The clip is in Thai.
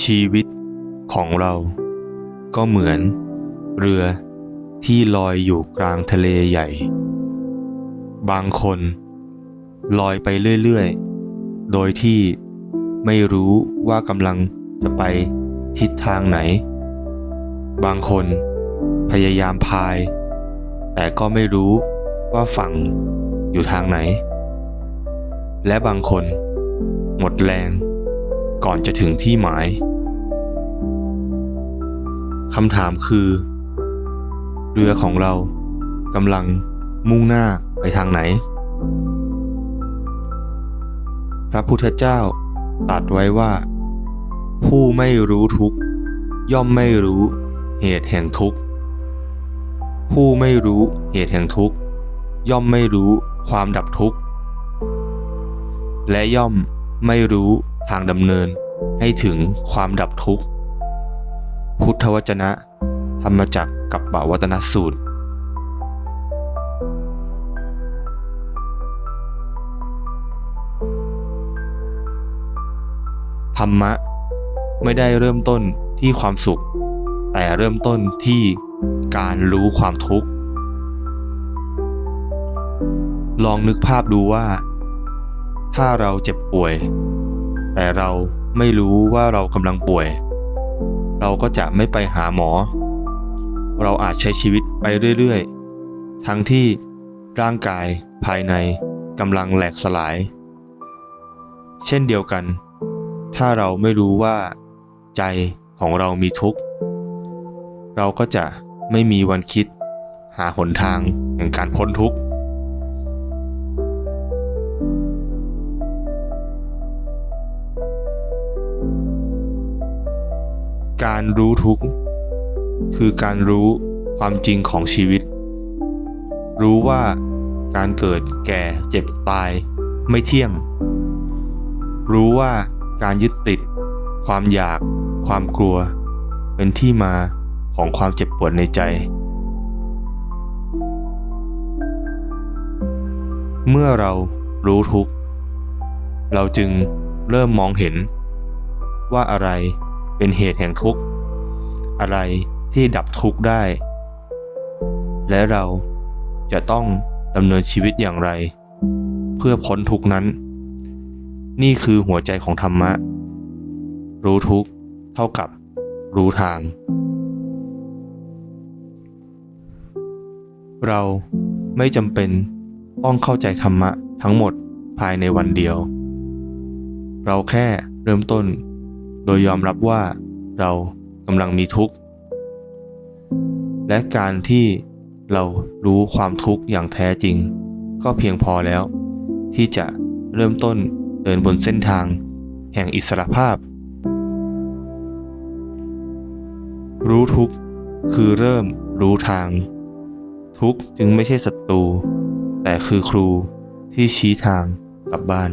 ชีวิตของเราก็เหมือนเรือที่ลอยอยู่กลางทะเลใหญ่ บางคนลอยไปเรื่อยๆ โดยที่ไม่รู้ว่ากำลังจะไปทิศทางไหน บางคนพยายามพาย แต่ก็ไม่รู้ว่าฝั่งอยู่ทางไหน และบางคนหมดแรง ก่อนจะถึงที่หมายคำถามคือ เรือของเรากำลังมุ่งหน้าไปทางไหน พระพุทธเจ้าตรัสไว้ว่า ผู้ไม่รู้ทุกย่อมไม่รู้เหตุแห่งทุกข์ ผู้ไม่รู้เหตุแห่งทุกข์ ย่อมไม่รู้ความดับทุกข์ และย่อมไม่รู้ทางดำเนิน ให้ถึงความดับทุกข์ พุทธวจนะ ธรรมจักกับปวัตนสูตร ธรรมะ ไม่ได้เริ่มต้นที่ความสุข แต่เริ่มต้นที่การรู้ความทุกข์ ลองนึกภาพดูว่า ถ้าเราเจ็บป่วย แต่เรา ไม่รู้ว่าเรากำลังป่วย เราก็จะไม่ไปหาหมอ เราอาจใช้ชีวิตไปเรื่อยๆ ทั้งที่ร่างกายภายในกำลังแหลกสลาย เช่นเดียวกัน ถ้าเราไม่รู้ว่า ใจของเรามีทุกข์ เราก็จะไม่มีวันคิด หาหนทางแห่งการพ้นทุกข์ การรู้ทุกข์คือการรู้ความจริงของชีวิต รู้ว่าการเกิดแก่เจ็บตายไม่เที่ยง รู้ว่าการยึดติด ความอยาก ความกลัว เป็นที่มาของความเจ็บปวดในใจ เมื่อเรารู้ทุกข์เราจึงเริ่มมองเห็นว่าอะไร เป็นเหตุแห่งทุกข์ อะไรที่ดับทุกข์ได้ และเราจะต้องดำเนินชีวิตอย่างไร เพื่อพ้นทุกนั้น นี่คือหัวใจของธรรมะ รู้ทุกข์เท่ากับรู้ทาง เราไม่จำเป็นต้องเข้าใจธรรมะทั้งหมดภายในวันเดียว เราแค่เริ่มต้น โดยยอมรับว่าเรากำลังมีทุกข์ และการที่เรารู้ความทุกข์อย่างแท้จริง ก็เพียงพอแล้ว ที่จะเริ่มต้นเดินบนเส้นทาง แห่งอิสระภาพ รู้ทุกข์คือเริ่มรู้ทาง ทุกข์จึงไม่ใช่ศัตรูแต่คือครูที่ชี้ทางกลับบ้าน